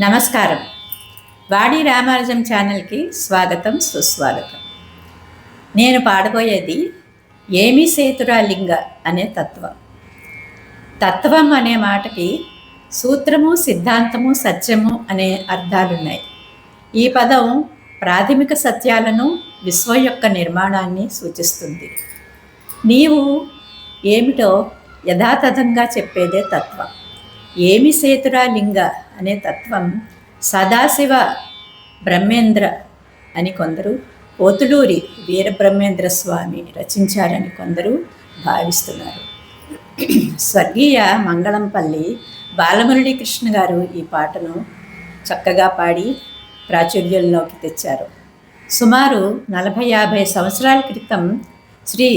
నమస్కారం. వాడి రామానుజం ఛానల్కి స్వాగతం సుస్వాగతం. నేను పాడబోయేది ఏమి సేతురాలింగ అనే తత్వం. తత్వం అనే మాటకి సూత్రము సిద్ధాంతము సత్యము అనే అర్థాలున్నాయి. ఈ పదం ప్రాథమిక సత్యాలను విశ్వం యొక్క నిర్మాణాన్ని సూచిస్తుంది. నీవు ఏమిటో యథాతథంగా చెప్పేదే తత్వం. ఏమి సేతురా లింగ అనే తత్వం సదాశివ బ్రహ్మేంద్ర అని కొందరు పోతులూరి వీరబ్రహ్మేంద్ర స్వామి రచించారని కొందరు భావిస్తున్నారు. స్వర్గీయ మంగళంపల్లి బాలమురళీ కృష్ణ గారు ఈ పాటను చక్కగా పాడి ప్రాచుర్యంలోకి తెచ్చారు. సుమారు నలభై యాభై సంవత్సరాల క్రితం శ్రీ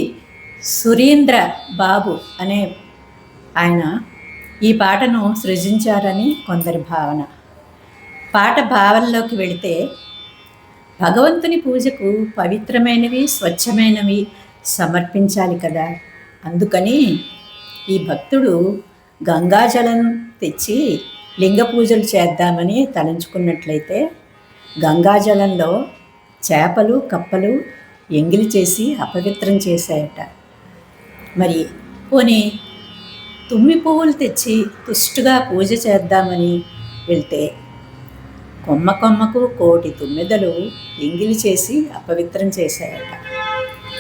సురీంద్ర బాబు అనే ఆయన ఈ పాటను సృజించారని కొందరి భావన. పాట భావనలోకి వెళితే భగవంతుని పూజకు పవిత్రమైనవి స్వచ్ఛమైనవి సమర్పించాలి కదా. అందుకని ఈ భక్తుడు గంగాజలం తెచ్చి లింగ పూజలు చేద్దామని తలంచుకున్నట్లయితే గంగాజలంలో చేపలు కప్పలు ఎంగిలి చేసి అపవిత్రం చేశాయట. మరి పోనీ తుమ్మి పువ్వులు తెచ్చి తుష్టుగా పూజ చేద్దామని వెళ్తే కొమ్మ కొమ్మకు కోటి తుమ్మెదలు ఎంగిలి చేసి అపవిత్రం చేశాయట.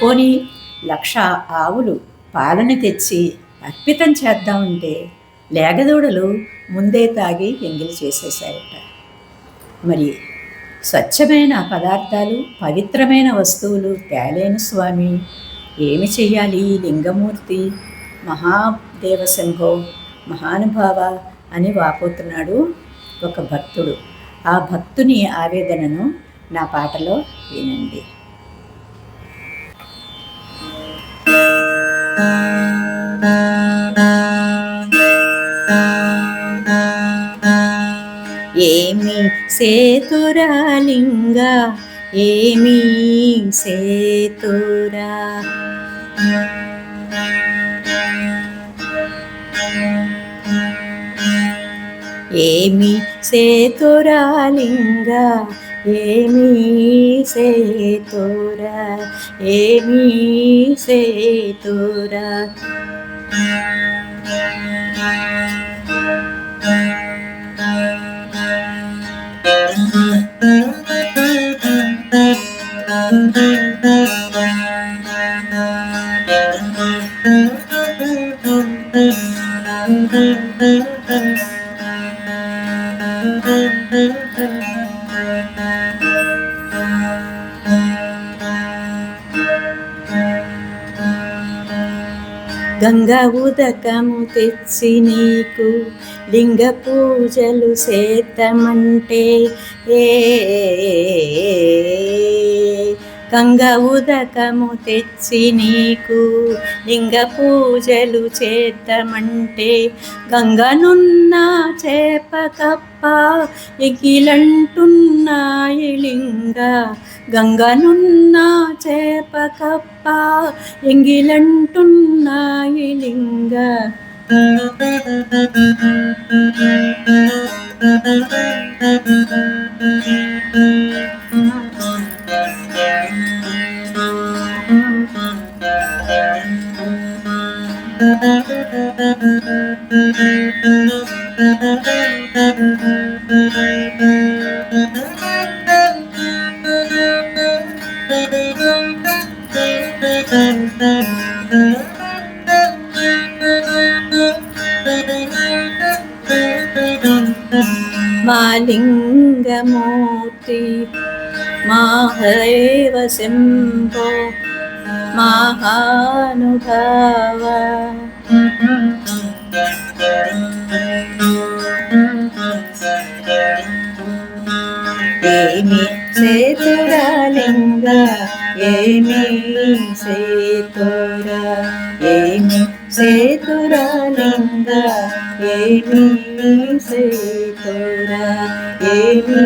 పోనీ లక్ష ఆవులు పాలని తెచ్చి అర్పితం చేద్దామంటే లేగదూడలు ముందే తాగి ఎంగిలి చేసేసాయట మరి స్వచ్ఛమైన పదార్థాలు పవిత్రమైన వస్తువులు తేలేను స్వామి. ఏమి చెయ్యాలి లింగమూర్తి? మహాదేవశంభో మహానుభావ అని వాపోతున్నాడు ఒక భక్తుడు. ఆ భక్తుని ఆవేదనను నా పాటలో వినండి. ఏమి సేతురాలింగా ఏమి సేతురా ఏమి సేతురాలింగ ఏమి సేతురా ఏమి సేతురా. గంగ ఉదకము తెచ్చి నీకు లింగ పూజలు చేద్దామంటే ఏ గంగ ఉదకము తెచ్చి నీకు లింగ పూజలు చేద్దామంటే గంగనున్న చేప కప్ప ఎగిలంటున్నాయి లింగ గంగనున్న చేప కప్ప ఎంగిలంటున్నాయి లింగ Thank you. లింగమూర్తి మహానుభావ ఏమి సేతురాలింగ ఏమి సేతురా ఏమి సేతురాలింగ ఏమి సేతురా ఏమి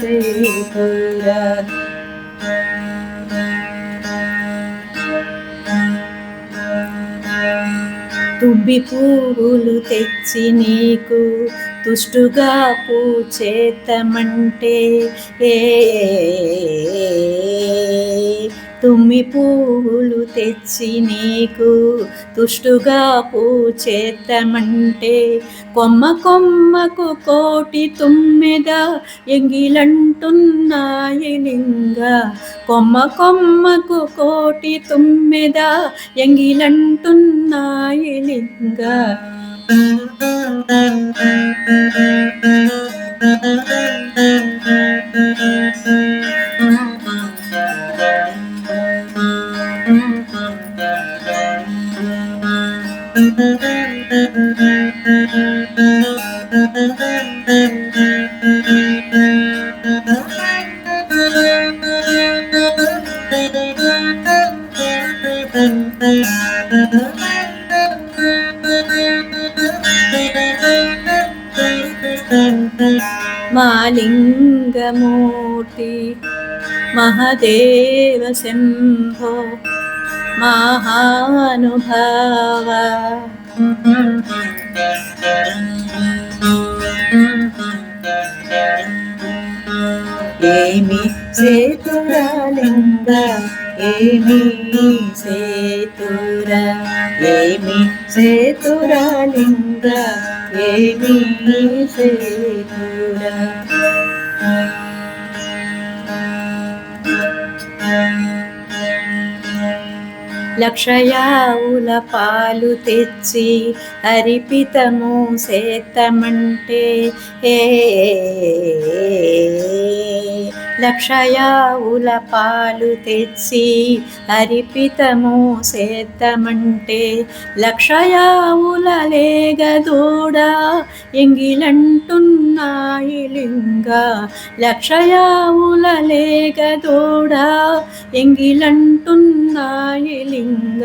సేతురా తుబ్బి పువ్వులు తెచ్చి నీకు తుష్టుగా పూచేతమంటే ఏ తుమ్మి పువ్వులు తెచ్చి నీకు తుష్టుగా పూచేత్తమంటే కొమ్మ కొమ్మకు కోటి తుమ్మెద ఎంగిలంటున్నాయి లింగ. కొమ్మ కొమ్మకు కోటి తుమ్మెద ఎంగిలంటున్నాయి లింగ. మాలింగమూర్తి మహదేవ శంభో మహానుభావ ఏమి సేతురాలింగ ఏమి సేతుర ఏమి సేతురాలింగ ఏమి సేతుర లక్షయావుల పాలు తెచ్చి అరిపితము సేతమంటే. ఏ లక్షయావుల పాలు తెచ్చి అరిపితము సేత్తమంటే లక్షయావుల లేగదూడ ఎంగిలంటున్నాయి లింగ. లక్షయావుల లేగదూడ ఎంగిలంటున్నాయి లింగ.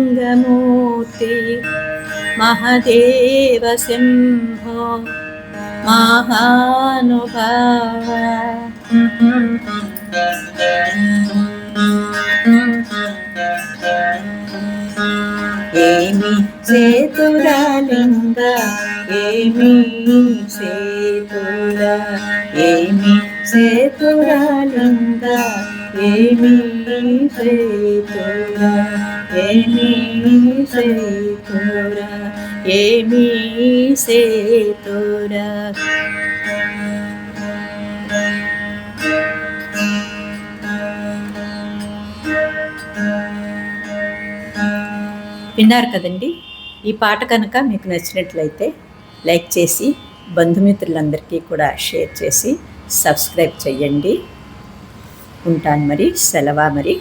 మాలింగమూర్తి మహదేవ శంభో మహానుభావ ఏమి సేతురాలింగ ఏమి ఏమి సేతుర ఏమీ సేతుర ఏమి సేతుర విన్నారు కదండి? ఈ పాట కనుక మీకు నచ్చినట్లయితే లైక్ చేసి బంధుమిత్రులందరికీ కూడా షేర్ చేసి సబ్స్క్రైబ్ చేయండి ఉంటాను మరి. సెలవా మరి?